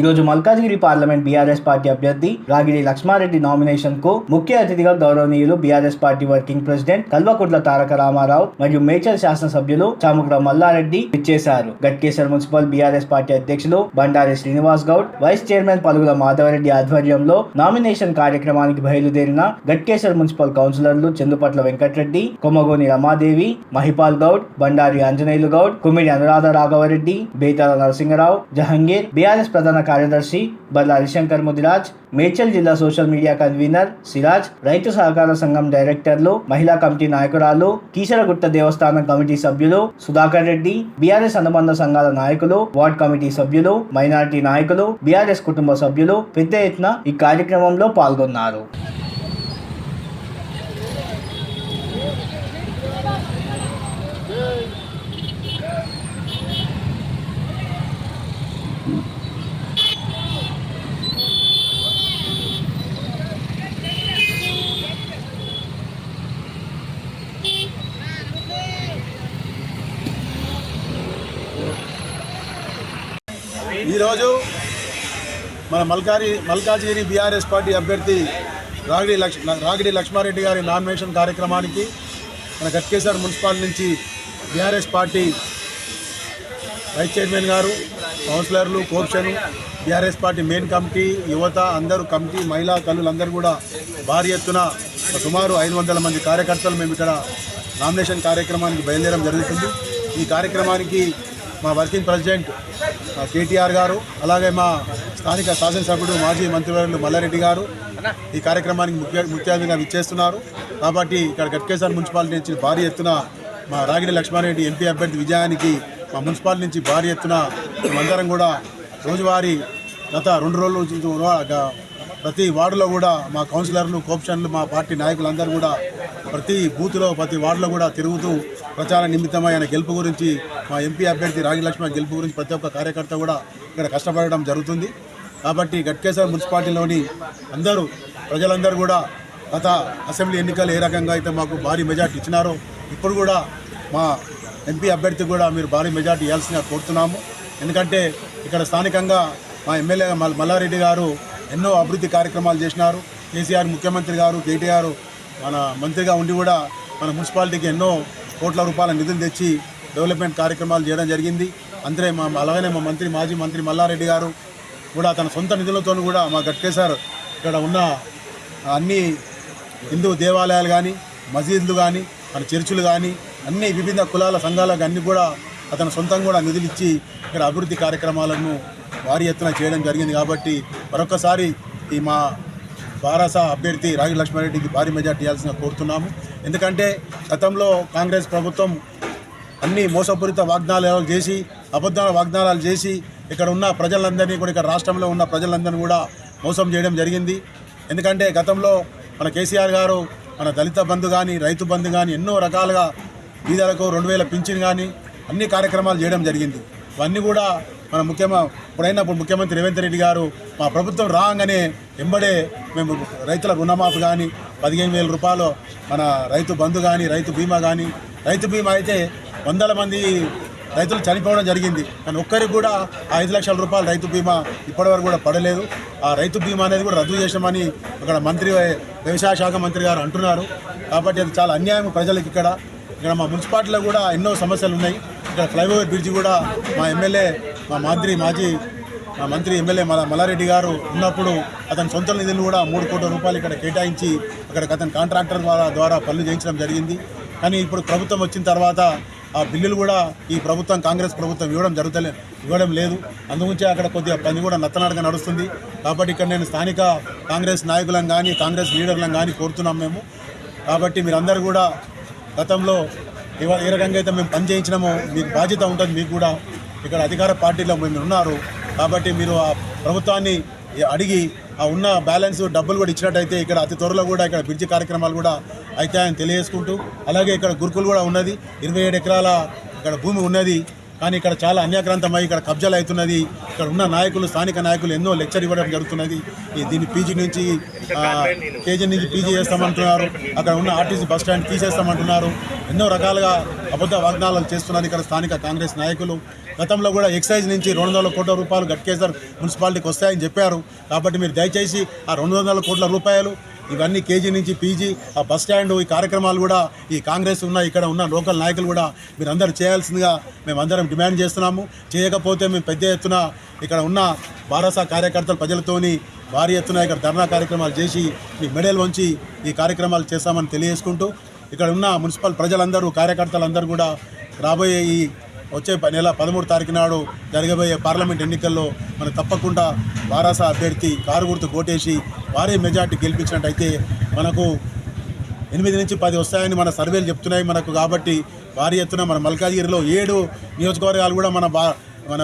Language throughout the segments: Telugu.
ఈ రోజు మల్కాజ్గిరి పార్లమెంట్ బీఆర్ఎస్ పార్టీ అభ్యర్థి రాగిడి లక్ష్మారెడ్డి నామినేషన్కు ముఖ్య అతిథిగా గౌరవనీయులు BRS party working president Kalvakuntla Taraka Rama Rao మరియు మేచల్ శాసనసభ్యులు చాముకుల మల్లారెడ్డి ఇచ్చేశారు గట్కేశ్వర్ మున్సిపల్ బీఆర్ఎస్ పార్టీ అధ్యక్షులు బండారి శ్రీనివాస్ గౌడ్ వైస్ చైర్మన్ పలుగుల మాధవరెడ్డి ఆధ్వర్యంలో నామినేషన్ కార్యక్రమానికి బయలుదేరిన Ghatkesar municipal councillors Chandupatla Venkata Reddy Kommagoni Ramadevi Mahipal Goud Bandari Anjaneyulu Goud Kumidi Anuradha Raghava Reddy Betala Narasimha Rao Jahangir BRS ప్రధాన కార్యదర్శి బల్ల హరిశంకర్ ముదిరాజ్ మేడ్చల్ జిల్లా సోషల్ మీడియా కన్వీనర్ సిరాజ్ రైతు సహకార సంఘం డైరెక్టర్లు మహిళా కమిటీ నాయకురాలు కీసరగుట్ట దేవస్థానం కమిటీ సభ్యులు సుధాకర్ రెడ్డి బీఆర్ఎస్ అనుబంధ సంఘాల నాయకులు వార్డ్ కమిటీ సభ్యులు మైనారిటీ నాయకులు బీఆర్ఎస్ కుటుంబ సభ్యులు పెద్ద ఎత్తున ఈ కార్యక్రమంలో పాల్గొన్నారు. ఈరోజు మన మల్కారి మల్కాజిగిరి బీఆర్ఎస్ పార్టీ అభ్యర్థి రాగిడి లక్ష్ రాగిడి లక్ష్మారెడ్డి గారి నామినేషన్ కార్యక్రమానికి మన గట్కేశ్వర్ మున్సిపాల్ నుంచి బీఆర్ఎస్ పార్టీ వైస్ చైర్మన్ గారు కౌన్సిలర్లు కోర్షన్ బీఆర్ఎస్ పార్టీ మెయిన్ కమిటీ యువత అందరూ కమిటీ మహిళా తల్లులందరూ కూడా భారీ ఎత్తున సుమారు ఐదు వందల మంది కార్యకర్తలు మేము ఇక్కడ నామినేషన్ కార్యక్రమానికి బయలుదేరడం జరుగుతుంది. ఈ కార్యక్రమానికి మా వర్కింగ్ ప్రెసిడెంట్ కేటీఆర్ గారు అలాగే మా స్థానిక శాసనసభ్యుడు మాజీ మంత్రివర్యులు మల్లారెడ్డి గారు ఈ కార్యక్రమానికి ముఖ్య ముఖ్య విచ్చేస్తున్నారు. కాబట్టి ఇక్కడ గట్కేశ్వర మున్సిపాలిటీ నుంచి భారీ ఎత్తున మా రాగిడి లక్ష్మారెడ్డి ఎంపీ అభ్యర్థి విజయానికి మా మున్సిపాలిటీ నుంచి భారీ ఎత్తున మేమందరం కూడా రోజువారీ గత రెండు రోజుల నుంచి ప్రతి వార్డులో కూడా మా కౌన్సిలర్లు కోప్షన్లు మా పార్టీ నాయకులందరూ కూడా ప్రతి బూత్లో ప్రతి వార్డులో కూడా తిరుగుతూ ప్రచార నిమిత్తమై ఆయన గెలుపు గురించి మా ఎంపీ అభ్యర్థి రాగి లక్ష్మణ గెలుపు గురించి ప్రతి ఒక్క కార్యకర్త కూడా ఇక్కడ కష్టపడడం జరుగుతుంది. కాబట్టి గట్కేశ్వర మున్సిపాలిటీలోని అందరూ ప్రజలందరూ కూడా గత అసెంబ్లీ ఎన్నికలు ఏ రకంగా అయితే మాకు భారీ మెజార్టీ ఇచ్చినారో ఇప్పుడు కూడా మా ఎంపీ అభ్యర్థి కూడా మీరు భారీ మెజార్టీ ఇవ్వాల్సిందిగా కోరుతున్నాము. ఎందుకంటే ఇక్కడ స్థానికంగా మా ఎమ్మెల్యే మల్లారెడ్డి గారు ఎన్నో అభివృద్ధి కార్యక్రమాలు చేసినారు. కేసీఆర్ ముఖ్యమంత్రి గారు కేటీఆర్ మన మంత్రిగా ఉండి కూడా మన మున్సిపాలిటీకి ఎన్నో కోట్ల రూపాయల నిధులు తెచ్చి డెవలప్మెంట్ కార్యక్రమాలు చేయడం జరిగింది. అందరే మా అలాగనే మా మంత్రి మాజీ మంత్రి మల్లారెడ్డి గారు కూడా తన సొంత నిధులతో కూడా మా గట్కేసార్ ఇక్కడ ఉన్న అన్ని హిందూ దేవాలయాలు కానీ మసీదులు కానీ మన చర్చిలు కానీ అన్ని వివిధ కులాల సంఘాలకు అన్ని కూడా అతను సొంతంగా కూడా నిధులు ఇచ్చి ఇక్కడ అభివృద్ధి కార్యక్రమాలను భారీ ఎత్తున చేయడం జరిగింది. కాబట్టి మరొకసారి ఈ మా బారాస అభ్యర్థి రాగి లక్ష్మారెడ్డికి భారీ మెజార్టీ ఇవ్వాల్సిన కోరుతున్నాము. ఎందుకంటే గతంలో కాంగ్రెస్ ప్రభుత్వం అన్ని మోసపూరిత వాగ్దానాలు చేసి అబద్ధాల వాగ్దానాలు చేసి ఇక్కడ ఉన్న ప్రజలందరినీ కూడా ఇక్కడ రాష్ట్రంలో ఉన్న ప్రజలందరినీ కూడా మోసం చేయడం జరిగింది. ఎందుకంటే గతంలో మన కేసీఆర్ గారు మన దళిత బంధు కానీ రైతు బంధు కానీ ఎన్నో రకాలుగా బీదలకు రెండు వేల పింఛన్ కానీ అన్ని కార్యక్రమాలు చేయడం జరిగింది. ఇవన్నీ కూడా మన ముఖ్యమ ఇప్పుడైనా ఇప్పుడు ముఖ్యమంత్రి రేవంత్ రెడ్డి గారు మా ప్రభుత్వం రాగానే ఎంబడే మేము రైతుల రుణమాఫీ కానీ పదిహేను వేల రూపాయలు మన రైతు బంధు కానీ రైతు బీమా కానీ రైతు బీమా అయితే వందల మంది రైతులు చనిపోవడం జరిగింది. కానీ ఒక్కరికి కూడా ఆ ఐదు లక్షల రూపాయల రైతు బీమా ఇప్పటివరకు కూడా పడలేదు. ఆ రైతు బీమా అనేది కూడా రద్దు చేసామని ఇక్కడ మంత్రి వ్యవసాయ శాఖ మంత్రి గారు అంటున్నారు. కాబట్టి అది చాలా అన్యాయం ప్రజలకు ఇక్కడ. ఇక్కడ మా మున్సిపాలిటీలో కూడా ఎన్నో సమస్యలు ఉన్నాయి. ఇక్కడ ఫ్లైఓవర్ బ్రిడ్జ్ కూడా మా ఎమ్మెల్యే మా మంత్రి మాజీ మా మంత్రి ఎమ్మెల్యే మల మల్లారెడ్డి గారు ఉన్నప్పుడు అతని సొంత నిధులు కూడా మూడు కోట్ల రూపాయలు ఇక్కడ కేటాయించి అక్కడ అతని కాంట్రాక్టర్ ద్వారా ద్వారా పనులు చేయించడం జరిగింది. కానీ ఇప్పుడు ప్రభుత్వం వచ్చిన తర్వాత ఆ బిల్లులు కూడా ఈ ప్రభుత్వం కాంగ్రెస్ ప్రభుత్వం ఇవ్వడం జరుగుతలే ఇవ్వడం లేదు. అందుగురించి అక్కడ కొద్దిగా పని కూడా నత్తనాడుగా నడుస్తుంది. కాబట్టి ఇక్కడ నేను స్థానిక కాంగ్రెస్ నాయకులను కానీ కాంగ్రెస్ లీడర్లను కానీ కోరుతున్నాం మేము. కాబట్టి మీరందరూ కూడా గతంలో ఏ రకంగా అయితే మేము పని చేయించినామో మీకు బాధ్యత ఉంటుంది మీకు కూడా. ఇక్కడ అధికార పార్టీలో మేము ఉన్నారు. కాబట్టి మీరు ఆ ప్రభుత్వాన్ని అడిగి ఆ ఉన్న బ్యాలెన్స్ డబ్బులు కూడా ఇచ్చినట్టయితే ఇక్కడ అతి త్వరలో కూడా ఇక్కడ బ్రిడ్జి కార్యక్రమాలు కూడా అయితే ఆయన తెలియజేసుకుంటూ అలాగే ఇక్కడ గురుకులు కూడా ఉన్నది. ఇరవై ఏడు ఎకరాల ఇక్కడ భూమి ఉన్నది. కానీ ఇక్కడ చాలా అన్యాక్రాంతమై ఇక్కడ కబ్జాలు అవుతున్నది. ఇక్కడ ఉన్న నాయకులు స్థానిక నాయకులు ఎన్నో లెక్చర్ ఇవ్వడం జరుగుతున్నది. ఈ దీన్ని పీజీ నుంచి కేజీ నుంచి పీజీ చేస్తామంటున్నారు. అక్కడ ఉన్న ఆర్టీసీ బస్ స్టాండ్ తీసేస్తామంటున్నారు. ఎన్నో రకాలుగా అబద్ధ వాగ్దానాలు చేస్తున్నారు ఇక్కడ స్థానిక కాంగ్రెస్ నాయకులు. గతంలో కూడా ఎక్సైజ్ నుంచి రెండు వందల కోట్ల రూపాయలు గట్కేసర్ మున్సిపాలిటీకి వస్తాయని చెప్పారు. కాబట్టి మీరు దయచేసి ఆ రెండు వందల కోట్ల రూపాయలు ఇవన్నీ కేజీ నుంచి పీజీ ఆ బస్ స్టాండ్ ఈ కార్యక్రమాలు కూడా ఈ కాంగ్రెస్ ఉన్న ఇక్కడ ఉన్న లోకల్ నాయకులు కూడా మీరు చేయాల్సిందిగా మేమందరం డిమాండ్ చేస్తున్నాము. చేయకపోతే మేము పెద్ద ఎత్తున ఇక్కడ ఉన్న బారసా కార్యకర్తలు ప్రజలతోని భారీ ఎత్తున ఇక్కడ ధర్నా కార్యక్రమాలు చేసి మీ మెడల్ వంచి ఈ కార్యక్రమాలు చేస్తామని తెలియజేసుకుంటూ ఇక్కడ ఉన్న మున్సిపల్ ప్రజలందరూ కార్యకర్తలందరూ కూడా రాబోయే ఈ వచ్చే ప- నెల పదమూడు తారీఖు నాడు జరగబోయే పార్లమెంట్ ఎన్నికల్లో మనం తప్పకుండా వారాస అభ్యర్థి కారు గుర్తు కోటేసి భారీ మెజార్టీ గెలిపించినట్టయితే మనకు ఎనిమిది నుంచి పది వస్తాయని మన సర్వేలు చెప్తున్నాయి మనకు కాబట్టి భారీ ఎత్తున మన మల్కాజ్గిరిలో ఏడు నియోజకవర్గాలు కూడా మన బా మన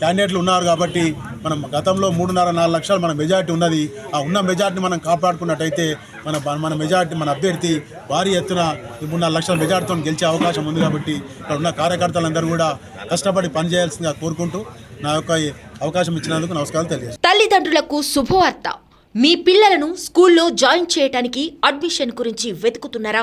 క్యాండిడేట్లు ఉన్నారు కాబట్టి మనం గతంలో మూడున్నర నాలుగు లక్షలు మన మెజార్టీ ఉన్నది. ఆ ఉన్న మెజార్టీని మనం కాపాడుకున్నట్టయితే మన మన మెజార్టీ మన అభ్యర్థి భారీ ఎత్తున ఈ నాలుగు లక్షల మెజార్టీతో గెలిచే అవకాశం ఉంది కాబట్టి ఇక్కడ ఉన్న కార్యకర్తలందరూ కూడా కష్టపడి పనిచేయాల్సిందిగా కోరుకుంటూ నా యొక్క అవకాశం ఇచ్చినందుకు నమస్కారాలు తెలియజేస్తాను తల్లిదండ్రులకు శుభవార్త. మీ పిల్లలను స్కూల్లో జాయిన్ చేయటానికి అడ్మిషన్ గురించి వెతుకుతున్నారా?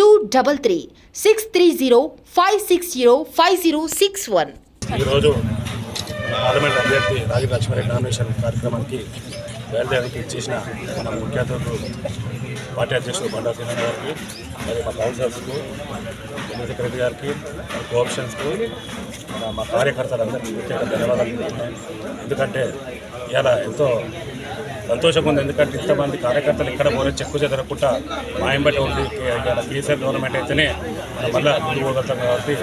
two double three six three zero five six zero five zero six one ఈరోజు పార్లమెంట్ అభ్యర్థి రాజు లక్ష్మారెడ్డి నామినేషన్ కార్యక్రమానికి బయలుదేరికి ఇచ్చేసిన మన ముఖ్య అతిథులు పార్టీ అధ్యక్షుడు బండా శ్రీనాథ్ గారికి మరియు మా కౌన్సిలర్స్కు జనరల్ సెక్రటరీ గారికి మా కోఆప్షన్స్కు మా కార్యకర్తలందరికీ ప్రత్యేక ధన్యవాదాలు. ఎందుకంటే ఇలా ఎంతో సంతోషంగా ఉంది. ఎందుకంటే ఇంతమంది కార్యకర్తలు ఇక్కడ పోరే చెక్కు చెదరకుండా మాయంబట్టి ఉంది ఇలా కేసీఆర్ గవర్నమెంట్ అయితేనే మనం మళ్ళీ ముందుకు పోగలుగుతాం కాబట్టి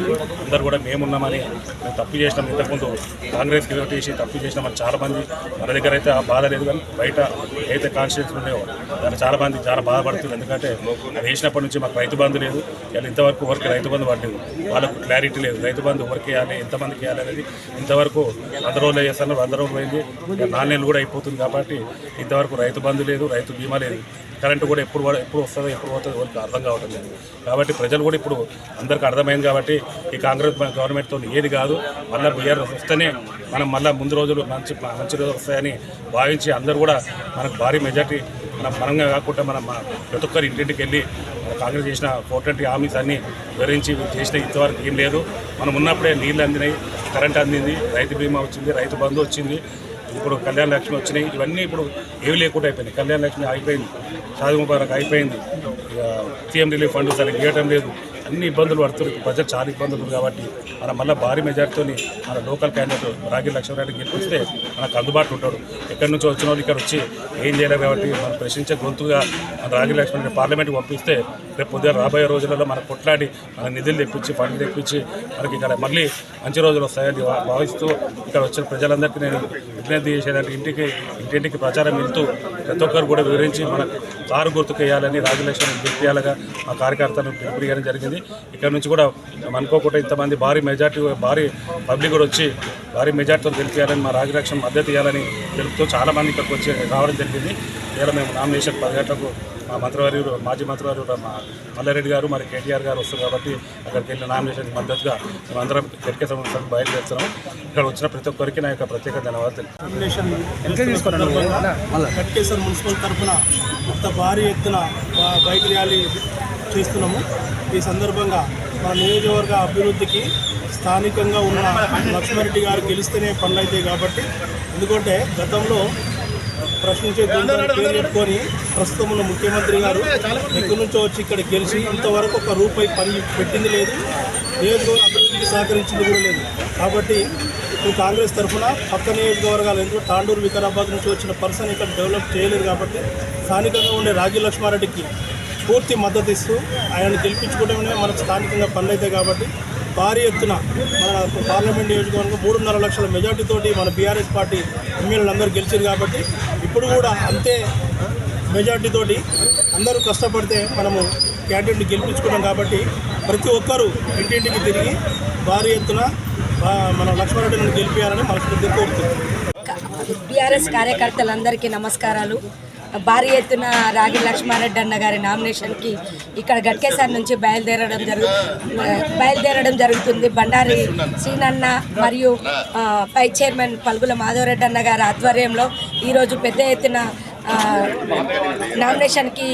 అందరు కూడా మేమున్నామని మేము తప్పు చేసినాం ఇంతకుముందు. కాంగ్రెస్కి చేసి తప్పు చేసినామని చాలామంది మన దగ్గర అయితే ఆ బాధ లేదు కానీ బయట ఏదైతే కాన్స్టిట్యూన్స్ ఉన్నాయో దాన్ని చాలామంది చాలా బాధపడుతుంది ఎందుకంటే అది వేసినప్పటి నుంచి మాకు రైతు బంధు లేదు. ఇలా ఇంతవరకు ఎవరికి రైతు బంధు పడలేదు. వాళ్ళకు క్లారిటీ లేదు. రైతు బంధు ఎవరికి వేయాలి ఎంతమందికి వేయాలి అనేది ఇంతవరకు వంద రోజులు వేస్తున్నారు వంద రోజులు పోయింది. ఇక నాలుగు నెలలు కూడా అయిపోతుంది కాబట్టి ఇంతవరకు రైతు బంధు లేదు రైతు బీమా లేదు. కరెంటు కూడా ఎప్పుడు ఎప్పుడు వస్తుందో ఎప్పుడు పోతుందో వాళ్ళకి అర్థం కావటం లేదు. కాబట్టి ప్రజలు కూడా ఇప్పుడు అందరికీ అర్థమైంది కాబట్టి ఈ కాంగ్రెస్ గవర్నమెంట్తో ఏది కాదు మళ్ళీ బీఆర్ వస్తేనే మనం మళ్ళీ ముందు రోజులు మంచి మంచి రోజులు వస్తాయని భావించి అందరూ కూడా మనకు భారీ మెజార్టీ మనం పరంగా కాకుండా మనం ప్రతి ఒక్కరి ఇంటింటికి వెళ్ళి కాంగ్రెస్ చేసిన ఫోర్ హామీస్ అన్ని వివరించి చేసిన ఇంతవరకు ఏం లేదు. మనం ఉన్నప్పుడే నీళ్ళు అందినాయి కరెంట్ అందింది రైతు బీమా వచ్చింది రైతు బంధు వచ్చింది. ఇప్పుడు కళ్యాణ లక్ష్మి వచ్చినాయి ఇవన్నీ ఇప్పుడు ఏవి లేకుండా అయిపోయినాయి. కళ్యాణ లక్ష్మి అయిపోయింది షాది ముబారక్ అయిపోయింది. సీఎం రిలీఫ్ ఫండ్ సరిగ్గా ఇవ్వటం లేదు. అన్ని ఇబ్బందులు పడుతున్నారు. ప్రజలు చాలా ఇబ్బందులు కాబట్టి మన మళ్ళీ భారీ మెజార్టీతో మన లోకల్ క్యాండిడేట్ రాగి లక్ష్మీనారాయణ గెలిపిస్తే మనకు అందుబాటులో ఉంటాడు. ఎక్కడి నుంచో వచ్చిన వాళ్ళు ఇక్కడ వచ్చి ఏం చేయలేరు కాబట్టి మనం ప్రశ్నించే గొంతుగా మన రాగి లక్ష్మీనారాయణ పార్లమెంట్కి పంపిస్తే రేపు పొద్దున రాబోయే రోజులలో మనం కొట్లాడి మన నిధులు తెప్పించి ఫండ్లు తెప్పించి మనకి ఇక్కడ మళ్ళీ మంచి రోజులు వస్తాయని భావిస్తూ ఇక్కడ వచ్చిన ప్రజలందరికీ నేను విజ్ఞప్తి చేసేదంటే ఇంటికి ఇంటింటికి ప్రచారం వెళ్తూ ప్రతి ఒక్కరు కూడా వివరించి మన కారు గుర్తుకు వేయాలని రాజలక్ష్మి గెలిపించాలగా మా కార్యకర్తలను పిలుపుడియడం జరిగింది. ఇక్కడ నుంచి కూడా అనుకోకుండా ఇంతమంది భారీ మెజార్టీ భారీ పబ్లిక్ కూడా వచ్చి భారీ మెజార్టీతో గెలిపించాలని మా రాజలక్ష్మి మద్దతు ఇవ్వాలని తెలుపుతూ చాలామంది ఇక్కడికి వచ్చి రావడం జరిగింది. ఇలా మేము నామినేషన్ పది గంటలకు మా మంత్రివర్యులు మాజీ మంత్రివర్యులు మా మల్లారెడ్డి గారు మరి కేటీఆర్ గారు వస్తారు కాబట్టి అక్కడికి వెళ్ళిన నామినేషన్ మద్దతుగా మేమందరం గట్టిక సంవత్సరం బయలుదేరుతున్నాం. ఇక్కడ వచ్చిన ప్రతి ఒక్కరికి నా యొక్క ప్రత్యేక ధన్యవాదాలు. నామినేషన్ మున్సిపల్ తరఫున. ఇంత భారీ ఎత్తున బైక్ ర్యాలీ చేస్తున్నాము. ఈ సందర్భంగా మన నియోజకవర్గ అభివృద్ధికి స్థానికంగా ఉన్న లక్ష్మారెడ్డి గారు గెలిస్తేనే పనులు అవుతాయి కాబట్టి ఎందుకంటే గతంలో ప్రశ్నించే పేరు పెట్టుకొని ప్రస్తుతం ఉన్న ముఖ్యమంత్రి గారు ఇక్కడి నుంచో వచ్చి ఇక్కడ గెలిచి ఇంతవరకు ఒక రూపాయి పని పెట్టింది లేదు. నియోజకవర్గ అభివృద్ధికి సహకరించింది కూడా లేదు. కాబట్టి కాంగ్రెస్ తరఫున పక్క నియోజకవర్గాలు ఎందుకు తాండూరు వికారాబాద్ నుంచి వచ్చిన పర్సన్ ఇక్కడ డెవలప్ చేయలేదు కాబట్టి స్థానికంగా ఉండే రాజీ లక్ష్మారెడ్డికి పూర్తి మద్దతు ఇస్తూ ఆయనను గెలిపించుకోవడమే మనకు స్థానికంగా పనులైతే కాబట్టి భారీ ఎత్తున మన పార్లమెంట్ నియోజకవర్గం మూడున్నర లక్షల మెజార్టీతోటి మన బీఆర్ఎస్ పార్టీ ఎమ్మెల్యేలు అందరూ గెలిచారు కాబట్టి ఇప్పుడు కూడా అంతే మెజార్టీతోటి అందరూ కష్టపడితే మనము క్యాండిడేట్ని గెలిపించుకున్నాం కాబట్టి ప్రతి ఒక్కరూ ఇంటింటికి తిరిగి భారీ ఎత్తున మన లక్ష్మారెడ్డిని గెలిపించాలని మనస్ఫూర్తిగా కోరుతున్నాం బీఆర్ఎస్ కార్యకర్తలందరికీ నమస్కారాలు. భారీ ఎత్తున రాగి లక్ష్మారెడ్డి అన్న గారి నామినేషన్కి ఇక్కడ గట్కేసార్ నుంచి బయలుదేరడం జరుగు బయలుదేరడం జరుగుతుంది. బండారి సీనన్న మరియు పై చైర్మన్ పల్గుల మాధవరెడ్డి అన్న గారి ఆధ్వర్యంలో ఈరోజు పెద్ద ఎత్తున నామినేషన్కి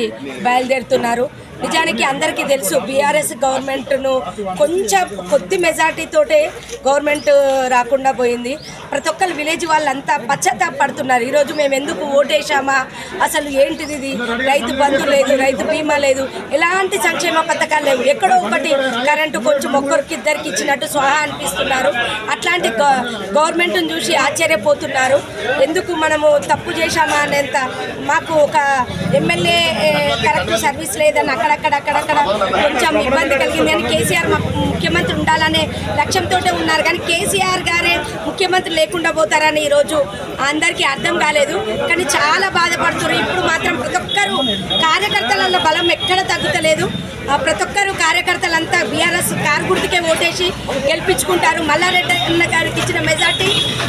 బయలుదేరుతున్నారు. నిజానికి అందరికీ తెలుసు బీఆర్ఎస్ గవర్నమెంట్ను కొంచెం కొద్ది మెజార్టీతోటే గవర్నమెంట్ రాకుండా పోయింది. ప్రతి ఒక్కరు విలేజ్ వాళ్ళంతా పశ్చాత్తాప పడుతున్నారు ఈరోజు మేము ఎందుకు ఓటేసామా అసలు ఏంటిది ఇది? రైతు బంధు లేదు రైతు బీమా లేదు. ఎలాంటి సంక్షేమ పథకాలు లేవు. ఎక్కడో ఒకటి కరెంటు కొంచెం ఒక్కరికి ఇద్దరికి ఇచ్చినట్టు స్వహా అనిపిస్తున్నారు. అట్లాంటి గ- గవర్నమెంట్ను చూసి ఆశ్చర్యపోతున్నారు. ఎందుకు మనము తప్పు చేశామా అనేంత మాకు ఒక ఎమ్మెల్యే కరెక్ట్ సర్వీస్ లేదని అక్కడక్కడ అక్కడక్కడ కొంచెం ఇబ్బంది కలిగింది. అని కేసీఆర్ మాకు ముఖ్యమంత్రి ఉండాలనే లక్ష్యంతో ఉన్నారు. కానీ కేసీఆర్ గారే ముఖ్యమంత్రి లేకుండా పోతారని ఈరోజు అందరికీ అర్థం కాలేదు. కానీ చాలా బాధపడుతున్నారు. ఇప్పుడు మాత్రం ప్రతి ఒక్కరు కార్యకర్తల బలం ఎక్కడ తగ్గుతలేదు. ప్రతి ఒక్కరు కార్యకర్తలంతా బీఆర్ఎస్ కారు గుర్తుకే ఓటేసి గెలిపించుకుంటారు. మల్లారెడ్డి అన్న గారికి ఇచ్చిన మెజార్టీ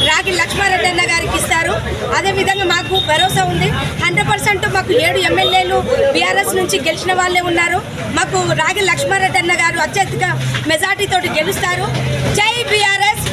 రాగి లక్ష్మారెడ్డి అన్న గారికి ఇస్తారు. అదేవిధంగా మాకు భరోసా ఉంది. హండ్రెడ్ పర్సెంట్ మాకు ఏడు ఎమ్మెల్యేలు బీఆర్ఎస్ నుంచి గెలిచిన వాళ్ళే ఉన్నారు. మాకు రాగి లక్ష్మారెడ్డి అన్న గారు అత్యధిక మెజార్టీతో గెలుస్తారు. జై బీఆర్ఎస్!